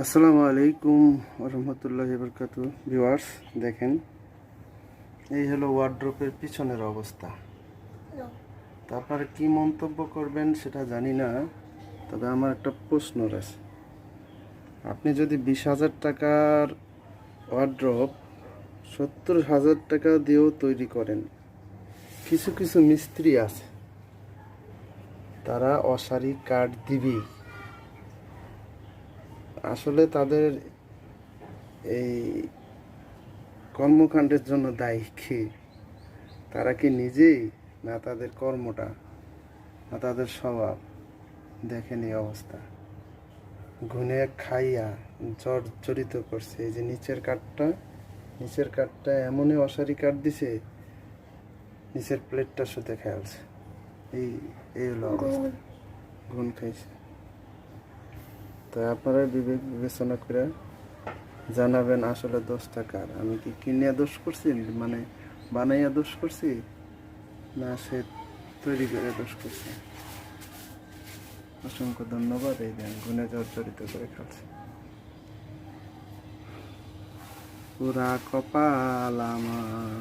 আসসালামু আলাইকুম রহমতুল্লাহ বরকাত ভিউয়ার্স দেখেন এই হলো ওয়ার্ড্রোপের পিছনের অবস্থা। তা আপনারা কি মন্তব্য করবেন সেটা জানি না তবে আমার একটা প্রশ্ন আছে আপনি যদি বিশ হাজার টাকার ওয়ার্ড্রপ সত্তর হাজার টাকা দিয়েও তৈরি করেন কিছু কিছু মিস্ত্রি আছে তারা অসারি কাঠ দিবেই। আসলে তাদের এই কর্মকাণ্ডের জন্য দায়ী কি? তারা কি নিজেই না তাদের কর্মটা না তাদের স্বভাব? দেখেন এই অবস্থা। ঘুনে খাইয়া জর্জরিত করছে। এই যে নিচের কাঠটা নিচের কাঠটা এমনই অসারি কাঠ দিছে নিচের প্লেটটা শুতে খেয়ালছে এই এই হলো অবস্থা। ঘুন খাইছে। তাই আপনারা বিবেক বিবেচনা করে জানাবেন আসলে দোষটা কার। আমি কি কিনে দোষ করছি? মানে বানাইয়া দোষ করছি? না, সে তৈরি করে দোষ করছি। অসংখ্য ধন্যবাদ এই দেন, গুণে জর্জরিত করে খাচ্ছে। পুরা কপাল আমার।